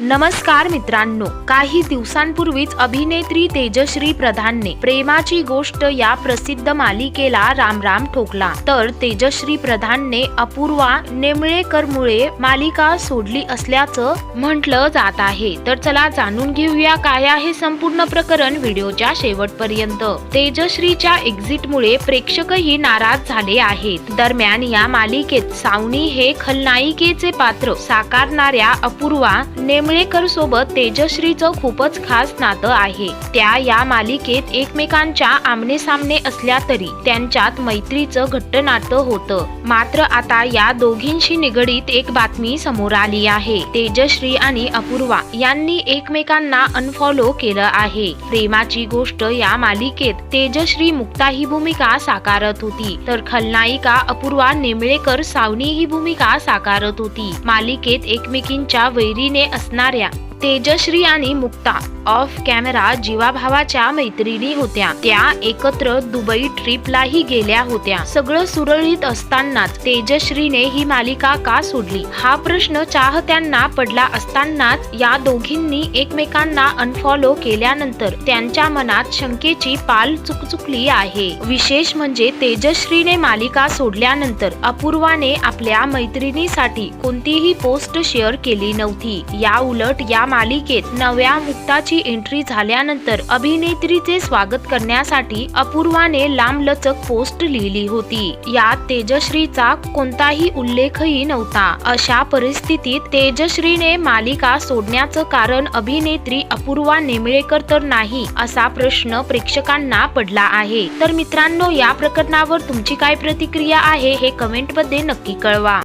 नमस्कार मित्रांनो काही दिवसांपूर्वीच अभिनेत्री तेजश्री प्रधानने प्रेमाची गोष्ट या प्रसिद्ध मालिकेला रामराम ठोकला. तर तेजश्री प्रधानने अपूर्वा नेमळेकर मुळे मालिका सोडली असल्याचं म्हटलं जात आहे. तर चला जाणून घेऊया काय आहे संपूर्ण प्रकरण व्हिडिओच्या शेवटपर्यंत. तेजश्रीच्या एक्झिटमुळे प्रेक्षकही नाराज झाले आहेत. दरम्यान या मालिकेत सावनी हे खलनायिकेचे पात्र साकारणाऱ्या अपूर्वा नेम नेमळेकर सोबत तेजश्रीचं खूपच खास नातं आहे. त्या या मालिकेत एकमेकांच्या आमने सामने असल्या तरी त्यांच्यात मैत्रीचं घट्ट नातं होतं. मात्र आता या दोघींशी निगडीत एक बातमी समोर आली आहे. तेजश्री आणि अपूर्वा यांनी एकमेकांना अनफॉलो केलं आहे. प्रेमाची गोष्ट या मालिकेत तेजश्री मुक्ता ही भूमिका साकारत होती. तर खलनायिका अपूर्वा नेमळेकर सावनी ही भूमिका साकारत होती. मालिकेत एकमेकींच्या वैरीने असणार નાર્યા तेजश्री आणि मुक्ता ऑफ कॅमेरा जीवाभावाच्या मैत्रिणी होत्या. त्या एकत्र दुबई ट्रिपलाही गेल्या होत्या. सगळं सुरळीत असतानाच तेजश्रीने ही मालिका का सोडली? हा प्रश्न चाहत्यांना पडला असतानाच या दोघींनी एकमेकांना अनफॉलो केल्यानंतर त्यांच्या मनात शंकेची पाल चुकचुकली आहे. विशेष म्हणजे तेजश्रीने मालिका सोडल्यानंतर अपूर्वाने आपल्या मैत्रिणीसाठी कोणतीही पोस्ट शेअर केली नव्हती. या उलट या मालिकेत नव्या मुक्ताची एंट्री झाल्यानंतर अभिनेत्रीचे स्वागत करण्यासाठी अपूर्वाने लांबलचक पोस्ट लिहिली होती. यात तेजश्रीचा कोणताही उल्लेखही नव्हता. अशा परिस्थितीत तेजश्रीने मालिका सोडण्याचं कारण अभिनेत्री अपूर्वा नेमळेकर तर नाही असा प्रश्न प्रेक्षकांना पडला आहे. तर मित्रांनो या प्रकरणावर तुमची काय प्रतिक्रिया आहे हे कमेंटमध्ये नक्की कळवा.